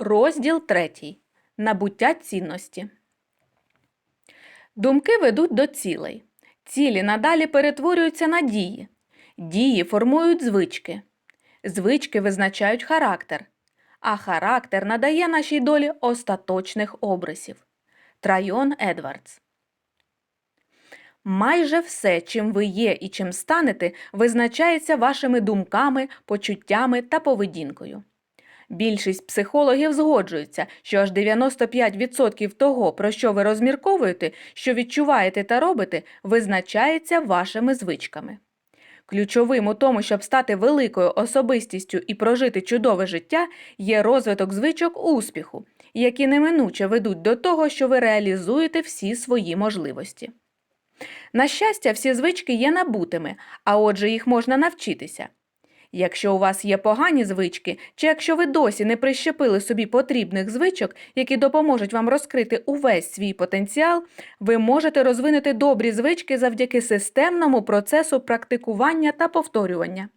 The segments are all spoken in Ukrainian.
Розділ третій. Набуття цінності. Думки ведуть до цілей. Цілі надалі перетворюються на дії. Дії формують звички. Звички визначають характер. А характер надає нашій долі остаточних обрисів. Трайон Едвардс. Майже все, чим ви є і чим станете, визначається вашими думками, почуттями та поведінкою. Більшість психологів згоджуються, що аж 95% того, про що ви розмірковуєте, що відчуваєте та робите, визначається вашими звичками. Ключовим у тому, щоб стати великою особистістю і прожити чудове життя, є розвиток звичок успіху, які неминуче ведуть до того, що ви реалізуєте всі свої можливості. На щастя, всі звички є набутими, а отже, їх можна навчитися. Якщо у вас є погані звички, чи якщо ви досі не прищепили собі потрібних звичок, які допоможуть вам розкрити увесь свій потенціал, ви можете розвинути добрі звички завдяки системному процесу практикування та повторювання.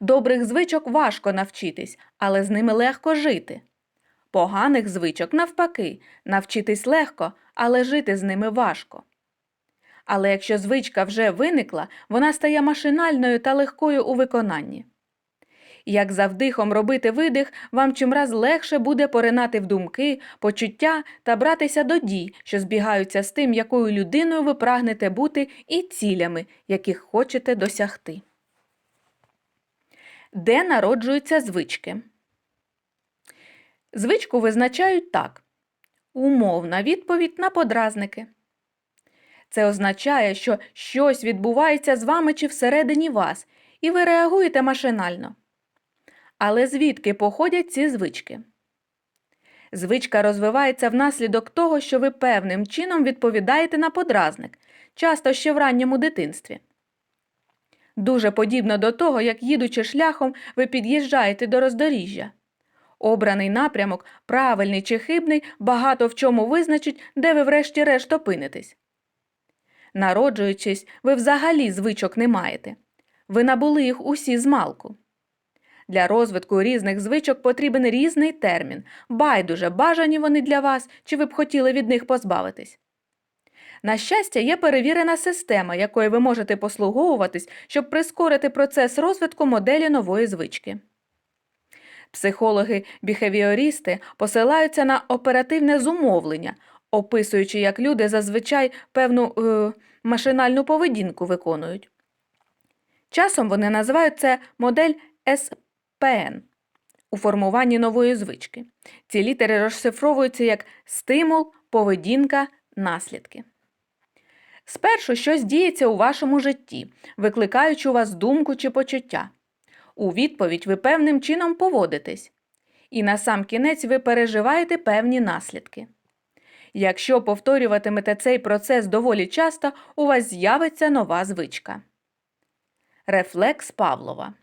Добрих звичок важко навчитись, але з ними легко жити. Поганих звичок, навпаки, навчитись легко, але жити з ними важко. Але якщо звичка вже виникла, вона стає машинальною та легкою у виконанні. Як за вдихом робити видих, вам чимраз легше буде поринати в думки, почуття та братися до дій, що збігаються з тим, якою людиною ви прагнете бути, і цілями, яких хочете досягти. Де народжуються звички? Звичку визначають так: умовна відповідь на подразники. Це означає, що щось відбувається з вами чи всередині вас, і ви реагуєте машинально. Але звідки походять ці звички? Звичка розвивається внаслідок того, що ви певним чином відповідаєте на подразник, часто ще в ранньому дитинстві. Дуже подібно до того, як їдучи шляхом, ви під'їжджаєте до роздоріжжя. Обраний напрямок, правильний чи хибний, багато в чому визначить, де ви врешті-решт опинитесь. Народжуючись, ви взагалі звичок не маєте. Ви набули їх усі з малку. Для розвитку різних звичок потрібен різний термін, байдуже, бажані вони для вас, чи ви б хотіли від них позбавитись. На щастя, є перевірена система, якою ви можете послуговуватись, щоб прискорити процес розвитку моделі нової звички. Психологи-біхевіорісти посилаються на оперативне зумовлення, описуючи, як люди зазвичай певну е, машинальну поведінку виконують. Часом вони називають це модель СПН у формуванні нової звички. Ці літери розшифровуються як стимул, поведінка, наслідки. Спершу щось діється у вашому житті, викликаючи у вас думку чи почуття. У відповідь ви певним чином поводитесь. І на сам кінець ви переживаєте певні наслідки. Якщо повторюватимете цей процес доволі часто, у вас з'явиться нова звичка. Рефлекс Павлова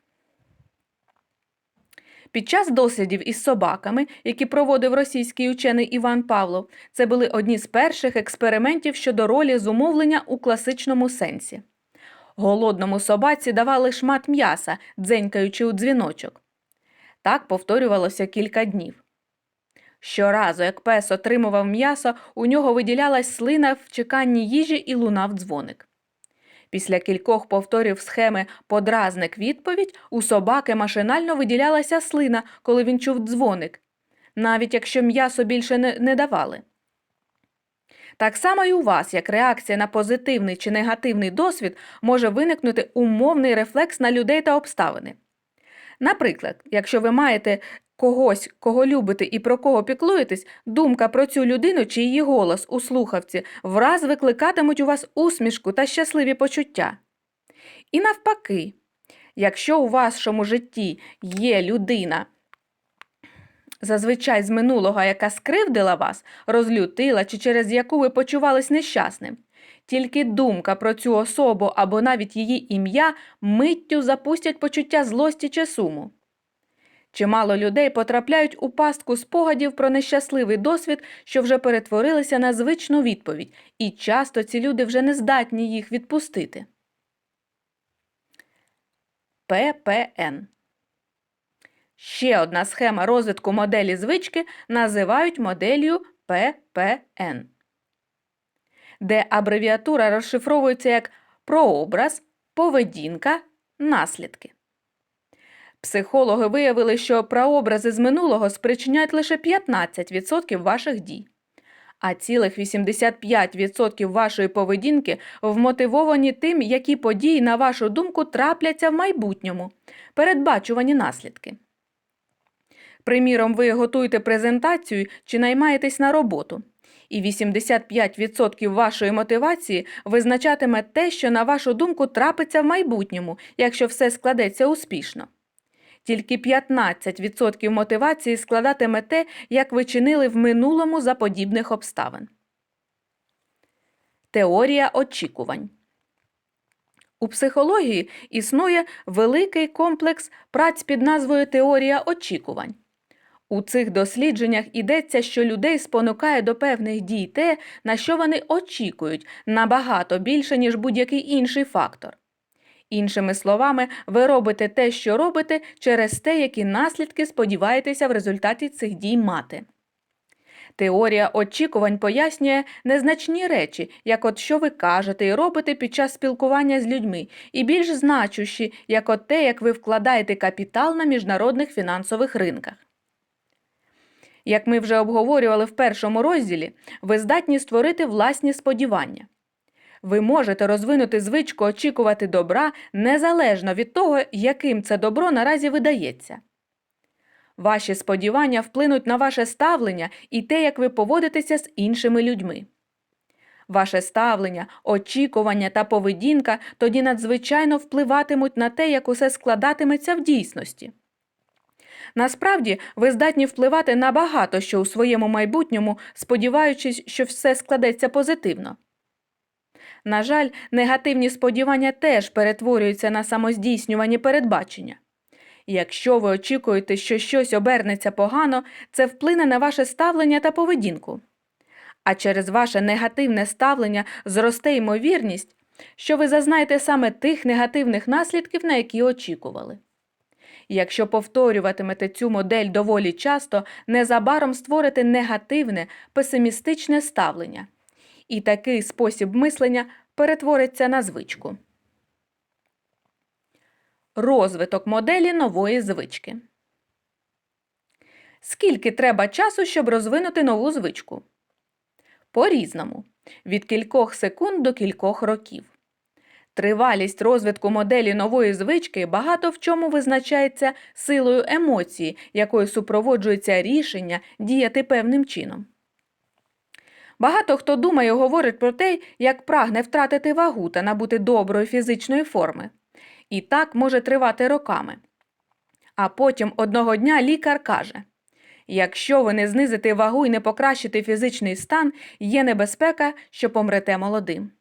під час дослідів із собаками, які проводив російський учений Іван Павлов, це були одні з перших експериментів щодо ролі зумовлення у класичному сенсі. Голодному собаці давали шмат м'яса, дзенькаючи у дзвіночок. Так повторювалося кілька днів. Щоразу, як пес отримував м'ясо, у нього виділялась слина в чеканні їжі і лунав дзвоник. Після кількох повторів схеми подразник відповідь у собаки машинально виділялася слина, коли він чув дзвоник, навіть якщо м'ясо більше не, не давали. Так само і у вас, як реакція на позитивний чи негативний досвід, може виникнути умовний рефлекс на людей та обставини. Наприклад, якщо ви маєте когось, кого любите і про кого піклуєтесь, думка про цю людину чи її голос у слухавці враз викликатимуть у вас усмішку та щасливі почуття. І навпаки, якщо у вашому житті є людина, зазвичай з минулого, яка скривдила вас, розлютила чи через яку ви почувались нещасним, тільки думка про цю особу або навіть її ім'я миттю запустять почуття злості чи суму. Чимало людей потрапляють у пастку спогадів про нещасливий досвід, що вже перетворилися на звичну відповідь, і часто ці люди вже не здатні їх відпустити. ППН Ще одна схема розвитку моделі звички називають моделлю ППН, де абревіатура розшифровується як прообраз, поведінка, наслідки. Психологи виявили, що прообрази з минулого спричиняють лише 15% ваших дій, а цілих 85% вашої поведінки вмотивовані тим, які події, на вашу думку, трапляться в майбутньому, передбачувані наслідки. Приміром, ви готуєте презентацію чи наймаєтесь на роботу, і 85% вашої мотивації визначатиме те, що, на вашу думку, трапиться в майбутньому, якщо все складеться успішно. Тільки 15% мотивації складатиме те, як ви чинили в минулому за подібних обставин. Теорія очікувань. У психології існує великий комплекс праць під назвою Теорія очікувань. У цих дослідженнях йдеться, що людей спонукає до певних дій те, на що вони очікують, набагато більше, ніж будь-який інший фактор. Іншими словами, ви робите те, що робите, через те, які наслідки сподіваєтеся в результаті цих дій мати. Теорія очікувань пояснює незначні речі, як от що ви кажете і робите під час спілкування з людьми, і більш значущі, як от те, як ви вкладаєте капітал на міжнародних фінансових ринках. Як ми вже обговорювали в першому розділі, ви здатні створити власні сподівання. Ви можете розвинути звичку очікувати добра незалежно від того, яким це добро наразі видається. Ваші сподівання вплинуть на ваше ставлення і те, як ви поводитеся з іншими людьми. Ваше ставлення, очікування та поведінка тоді надзвичайно впливатимуть на те, як усе складатиметься в дійсності. Насправді, ви здатні впливати на багато що у своєму майбутньому, сподіваючись, що все складеться позитивно. На жаль, негативні сподівання теж перетворюються на самоздійснювані передбачення. Якщо ви очікуєте, що щось обернеться погано, це вплине на ваше ставлення та поведінку. А через ваше негативне ставлення зросте ймовірність, що ви зазнаєте саме тих негативних наслідків, на які очікували. Якщо повторюватимете цю модель доволі часто, незабаром створите негативне, песимістичне ставлення. І такий спосіб мислення перетвориться на звичку. Розвиток моделі нової звички. Скільки треба часу, щоб розвинути нову звичку? По-різному. Від кількох секунд до кількох років. Тривалість розвитку моделі нової звички багато в чому визначається силою емоції, якою супроводжується рішення діяти певним чином. Багато хто думає і говорить про те, як прагне втратити вагу та набути доброї фізичної форми. І так може тривати роками. А потім одного дня лікар каже якщо ви не знизите вагу і не покращите фізичний стан, є небезпека, що помрете молодим.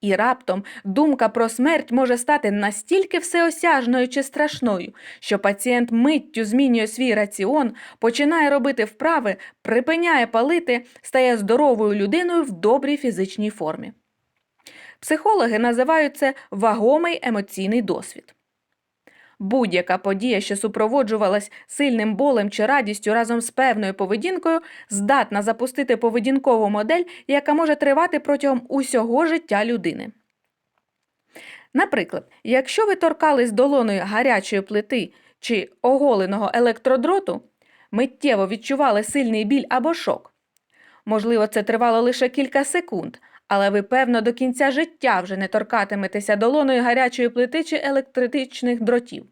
І раптом думка про смерть може стати настільки всеосяжною чи страшною, що пацієнт миттю змінює свій раціон, починає робити вправи, припиняє палити, стає здоровою людиною в добрій фізичній формі. Психологи називають це вагомий емоційний досвід. Будь-яка подія, що супроводжувалась сильним болем чи радістю разом з певною поведінкою, здатна запустити поведінкову модель, яка може тривати протягом усього життя людини. Наприклад, якщо ви торкались долоною гарячої плити чи оголеного електродроту, миттєво відчували сильний біль або шок. Можливо, це тривало лише кілька секунд, але ви, певно, до кінця життя вже не торкатиметеся долоною гарячої плити чи електричних дротів.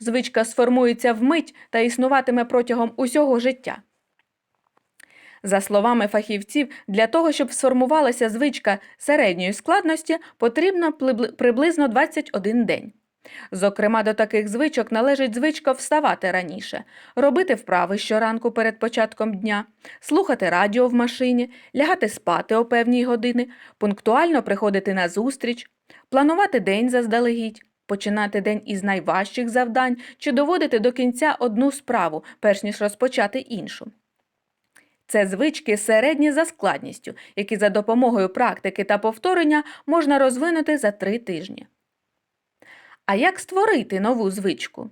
Звичка сформується вмить та існуватиме протягом усього життя. За словами фахівців, для того, щоб сформувалася звичка середньої складності, потрібно приблизно 21 день. Зокрема, до таких звичок належить звичка вставати раніше, робити вправи щоранку перед початком дня, слухати радіо в машині, лягати спати о певній години, пунктуально приходити на зустріч, планувати день заздалегідь, починати день із найважчих завдань чи доводити до кінця одну справу, перш ніж розпочати іншу. Це звички середні за складністю, які за допомогою практики та повторення можна розвинути за три тижні. А як створити нову звичку?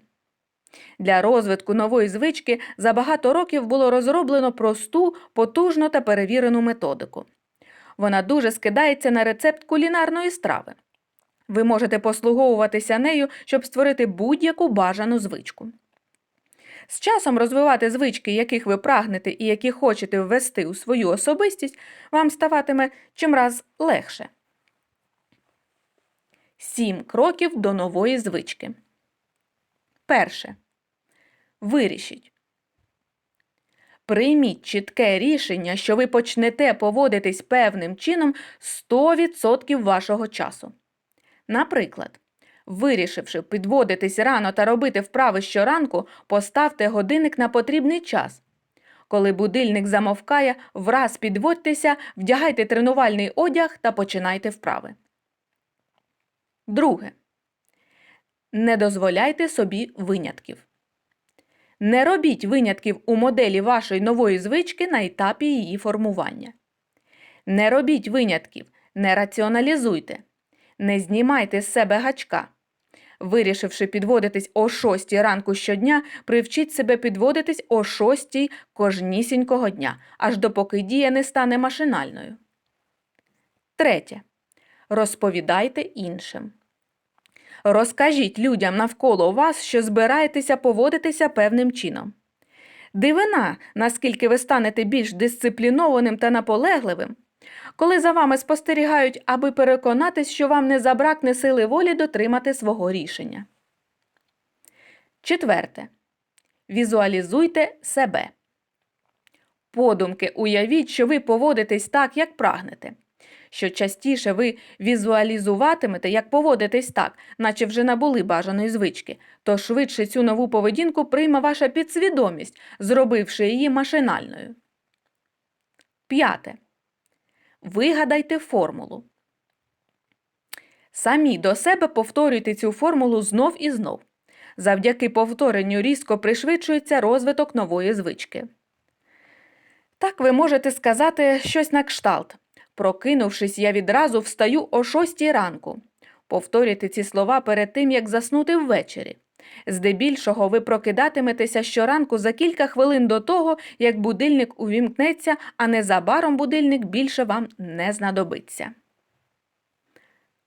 Для розвитку нової звички за багато років було розроблено просту, потужну та перевірену методику. Вона дуже скидається на рецепт кулінарної страви. Ви можете послуговуватися нею, щоб створити будь-яку бажану звичку. З часом розвивати звички, яких ви прагнете і які хочете ввести у свою особистість, вам ставатиме чимраз легше. Сім кроків до нової звички. Перше. Вирішіть. Прийміть чітке рішення, що ви почнете поводитись певним чином 100% вашого часу. Наприклад, вирішивши підводитись рано та робити вправи щоранку, поставте годинник на потрібний час. Коли будильник замовкає, враз підводьтеся, вдягайте тренувальний одяг та починайте вправи. Друге. Не дозволяйте собі винятків. Не робіть винятків у моделі вашої нової звички на етапі її формування. Не робіть винятків, не раціоналізуйте. Не знімайте з себе гачка. Вирішивши підводитись о 6 ранку щодня, привчіть себе підводитись о 6 кожнісінького дня, аж допоки дія не стане машинальною. Третє. Розповідайте іншим. Розкажіть людям навколо вас, що збираєтеся поводитися певним чином. Дивина, наскільки ви станете більш дисциплінованим та наполегливим, коли за вами спостерігають, аби переконатись, що вам не забракне сили волі дотримати свого рішення. Четверте. Візуалізуйте себе. Подумки уявіть, що ви поводитесь так, як прагнете. Що частіше ви візуалізуватимете, як поводитесь так, наче вже набули бажаної звички, то швидше цю нову поведінку прийме ваша підсвідомість, зробивши її машинальною. П'яте. Вигадайте формулу. Самі до себе повторюйте цю формулу знов і знов. Завдяки повторенню різко пришвидшується розвиток нової звички. Так ви можете сказати щось на кшталт. Прокинувшись, я відразу встаю о шостій ранку. Повторюйте ці слова перед тим, як заснути ввечері. Здебільшого ви прокидатиметеся щоранку за кілька хвилин до того, як будильник увімкнеться, а незабаром будильник більше вам не знадобиться.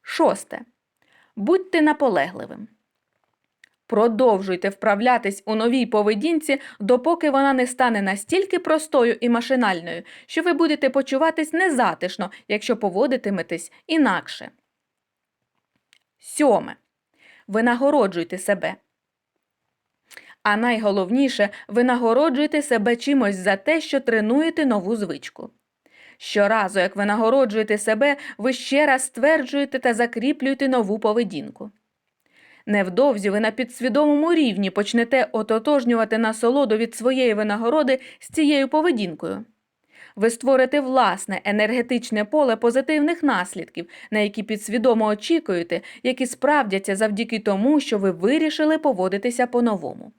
Шосте. Будьте наполегливим. Продовжуйте вправлятись у новій поведінці, допоки вона не стане настільки простою і машинальною, що ви будете почуватись незатишно, якщо поводитиметесь інакше. Сьоме. Винагороджуйте себе. А найголовніше, ви нагороджуєте себе чимось за те, що тренуєте нову звичку. Щоразу, як ви нагороджуєте себе, ви ще раз стверджуєте та закріплюєте нову поведінку. Невдовзі ви на підсвідомому рівні почнете ототожнювати насолоду від своєї винагороди з цією поведінкою. Ви створите власне енергетичне поле позитивних наслідків, на які підсвідомо очікуєте, які справдяться завдяки тому, що ви вирішили поводитися по-новому.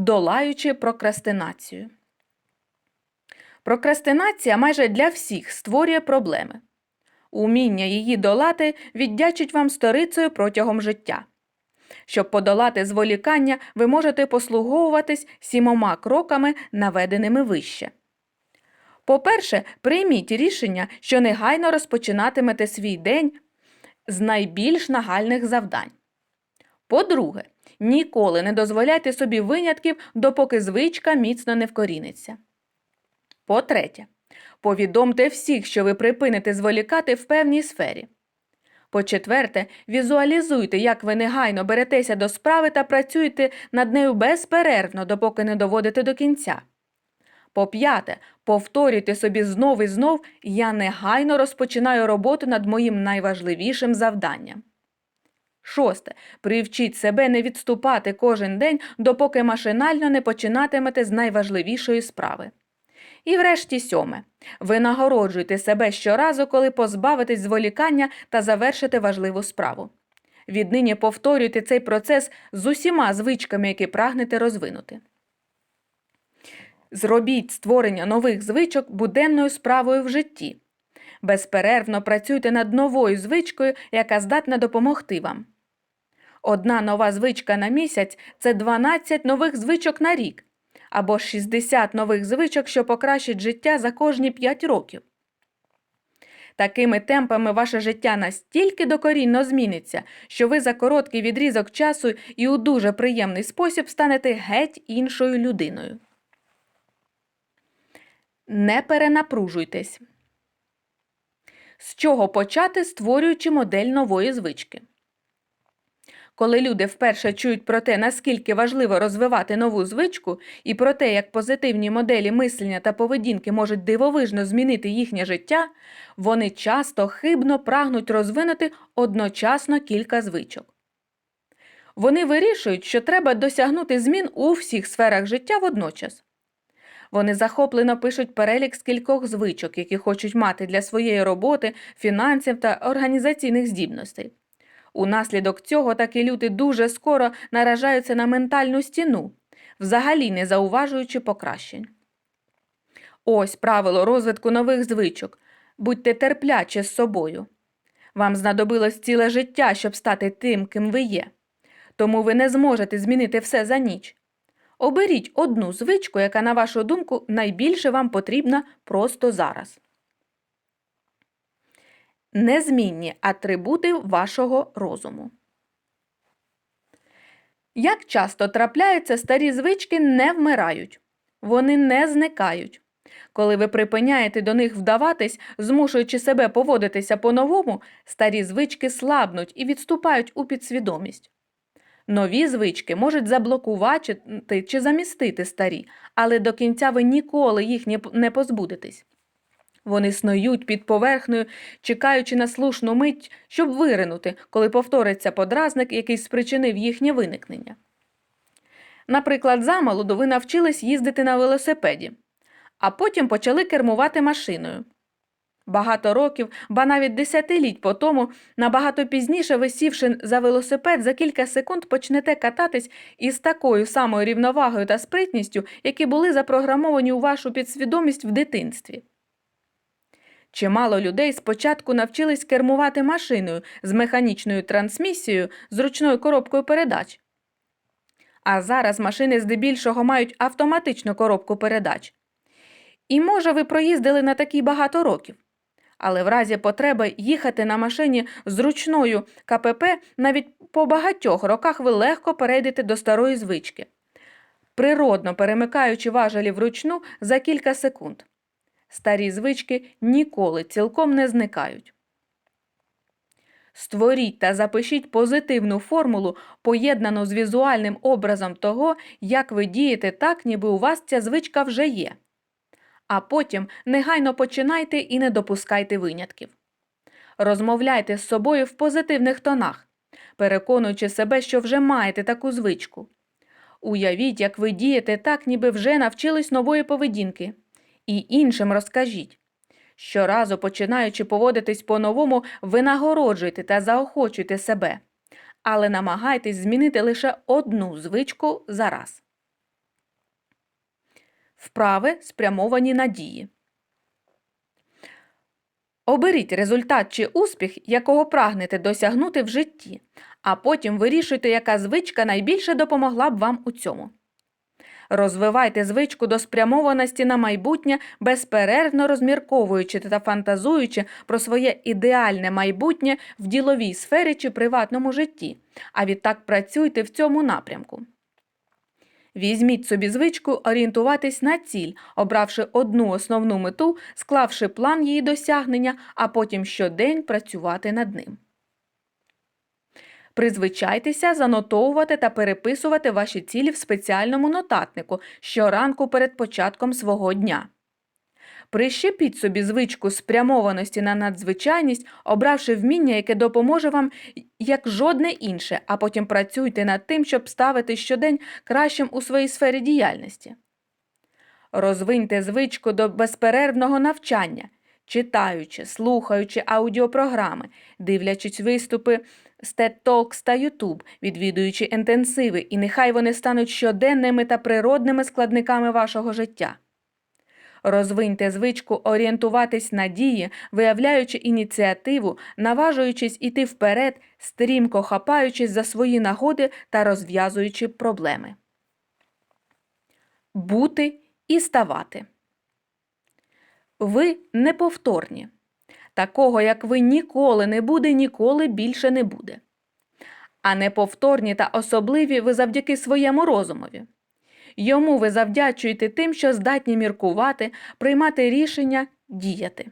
Долаючи прокрастинацію. Прокрастинація майже для всіх створює проблеми. Уміння її долати віддячить вам сторицею протягом життя. Щоб подолати зволікання, ви можете послуговуватись сімома кроками, наведеними вище. По-перше, прийміть рішення, що негайно розпочинатимете свій день з найбільш нагальних завдань. По-друге, ніколи не дозволяйте собі винятків, допоки звичка міцно не вкоріниться. По-третє, повідомте всіх, що ви припините зволікати в певній сфері. По-четверте, візуалізуйте, як ви негайно беретеся до справи та працюєте над нею безперервно, допоки не доводите до кінця. По-п'яте, повторюйте собі знов і знов я негайно розпочинаю роботу над моїм найважливішим завданням. Шосте. Привчіть себе не відступати кожен день, допоки машинально не починатимете з найважливішої справи. І врешті сьоме. Ви нагороджуйте себе щоразу, коли позбавитесь зволікання та завершите важливу справу. Віднині повторюйте цей процес з усіма звичками, які прагнете розвинути. Зробіть створення нових звичок буденною справою в житті. Безперервно працюйте над новою звичкою, яка здатна допомогти вам. Одна нова звичка на місяць це 12 нових звичок на рік, або 60 нових звичок, що покращать життя за кожні 5 років. Такими темпами ваше життя настільки докорінно зміниться, що ви за короткий відрізок часу і у дуже приємний спосіб станете геть іншою людиною. Не перенапружуйтесь. З чого почати, створюючи модель нової звички? Коли люди вперше чують про те, наскільки важливо розвивати нову звичку, і про те, як позитивні моделі мислення та поведінки можуть дивовижно змінити їхнє життя, вони часто хибно прагнуть розвинути одночасно кілька звичок. Вони вирішують, що треба досягнути змін у всіх сферах життя водночас. Вони захоплено пишуть перелік з кількох звичок, які хочуть мати для своєї роботи, фінансів та організаційних здібностей. Унаслідок цього такі люди дуже скоро наражаються на ментальну стіну, взагалі не зауважуючи покращень. Ось правило розвитку нових звичок будьте терплячі з собою. Вам знадобилось ціле життя, щоб стати тим, ким ви є. Тому ви не зможете змінити все за ніч. Оберіть одну звичку, яка, на вашу думку, найбільше вам потрібна просто зараз. Незмінні атрибути вашого розуму. Як часто трапляються старі звички не вмирають, вони не зникають. Коли ви припиняєте до них вдаватись, змушуючи себе поводитися по-новому, старі звички слабнуть і відступають у підсвідомість. Нові звички можуть заблокувати чи замістити старі, але до кінця ви ніколи їх не позбудетесь. Вони снують під поверхнею, чекаючи на слушну мить, щоб виринути, коли повториться подразник, який спричинив їхнє виникнення. Наприклад, замолоду ви навчились їздити на велосипеді, а потім почали кермувати машиною. Багато років, ба навіть десятиліть по тому, набагато пізніше, висівши за велосипед, за кілька секунд почнете кататись із такою самою рівновагою та спритністю, які були запрограмовані у вашу підсвідомість в дитинстві. Чимало людей спочатку навчились кермувати машиною з механічною трансмісією з ручною коробкою передач. А зараз машини здебільшого мають автоматичну коробку передач. І, може, ви проїздили на такій багато років. Але в разі потреби їхати на машині з ручною КПП навіть по багатьох роках ви легко перейдете до старої звички, природно перемикаючи важелі вручну за кілька секунд. Старі звички ніколи цілком не зникають. Створіть та запишіть позитивну формулу, поєднану з візуальним образом того, як ви дієте так, ніби у вас ця звичка вже є. А потім негайно починайте і не допускайте винятків. Розмовляйте з собою в позитивних тонах, переконуючи себе, що вже маєте таку звичку. Уявіть, як ви дієте так, ніби вже навчились нової поведінки. І іншим розкажіть. Щоразу, починаючи поводитись по-новому, ви нагороджуйте та заохочуйте себе, але намагайтесь змінити лише одну звичку за раз. Вправи спрямовані на дії. Оберіть результат чи успіх, якого прагнете досягнути в житті, а потім вирішуйте, яка звичка найбільше допомогла б вам у цьому. Розвивайте звичку до спрямованості на майбутнє, безперервно розмірковуючи та фантазуючи про своє ідеальне майбутнє в діловій сфері чи приватному житті, а відтак працюйте в цьому напрямку. Візьміть собі звичку орієнтуватись на ціль, обравши одну основну мету, склавши план її досягнення, а потім щодень працювати над ним. Призвичайтеся занотовувати та переписувати ваші цілі в спеціальному нотатнику щоранку перед початком свого дня. Прищепіть собі звичку спрямованості на надзвичайність, обравши вміння, яке допоможе вам як жодне інше, а потім працюйте над тим, щоб ставити щодень кращим у своїй сфері діяльності. Розвиньте звичку до безперервного навчання, читаючи, слухаючи аудіопрограми, дивлячись виступи з TED Talks та YouTube, відвідуючи інтенсиви, і нехай вони стануть щоденними та природними складниками вашого життя. Розвиньте звичку орієнтуватись на дії, виявляючи ініціативу, наважуючись іти вперед, стрімко хапаючись за свої нагоди та розв'язуючи проблеми. Бути і ставати. Ви неповторні. Такого, як ви ніколи не буде, ніколи більше не буде. А неповторні та особливі ви завдяки своєму розумові. Йому ви завдячуєте тим, що здатні міркувати, приймати рішення, діяти.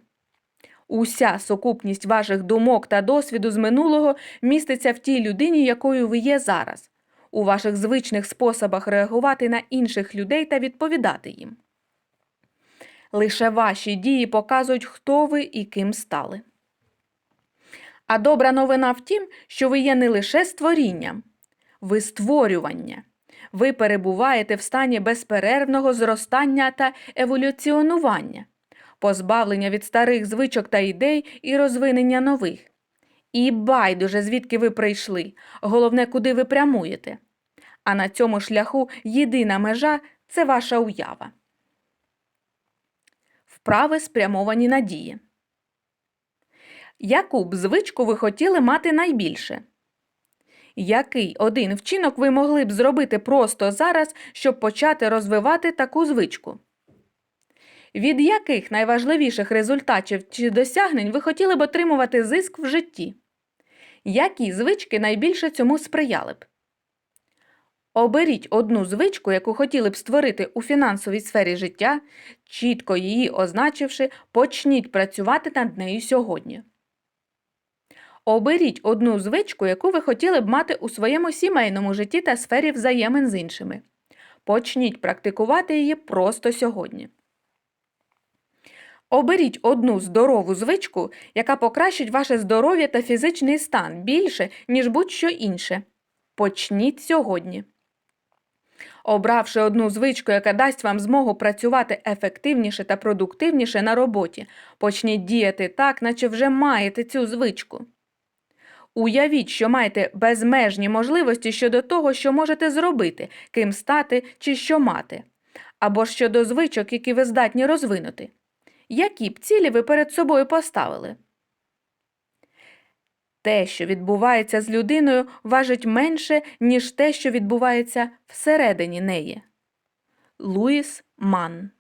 Уся сукупність ваших думок та досвіду з минулого міститься в тій людині, якою ви є зараз, у ваших звичних способах реагувати на інших людей та відповідати їм. Лише ваші дії показують, хто ви і ким стали. А добра новина в тім, що ви є не лише створінням, ви створювання. Ви перебуваєте в стані безперервного зростання та еволюціонування, позбавлення від старих звичок та ідей і розвинення нових. І байдуже, звідки ви прийшли, головне, куди ви прямуєте. А на цьому шляху єдина межа це ваша уява. Вправи спрямовані на дії. Яку б звичку ви хотіли мати найбільше? Який один вчинок ви могли б зробити просто зараз, щоб почати розвивати таку звичку? Від яких найважливіших результатів чи досягнень ви хотіли б отримувати зиск в житті? Які звички найбільше цьому сприяли б? Оберіть одну звичку, яку хотіли б створити у фінансовій сфері життя, чітко її означивши, почніть працювати над нею сьогодні. Оберіть одну звичку, яку ви хотіли б мати у своєму сімейному житті та сфері взаємин з іншими. Почніть практикувати її просто сьогодні. Оберіть одну здорову звичку, яка покращить ваше здоров'я та фізичний стан більше, ніж будь-що інше. Почніть сьогодні. Обравши одну звичку, яка дасть вам змогу працювати ефективніше та продуктивніше на роботі, почніть діяти так, наче вже маєте цю звичку. Уявіть, що маєте безмежні можливості щодо того, що можете зробити, ким стати чи що мати, або щодо звичок, які ви здатні розвинути. Які б цілі ви перед собою поставили? Те, що відбувається з людиною, важить менше, ніж те, що відбувається всередині неї. Луїс Манн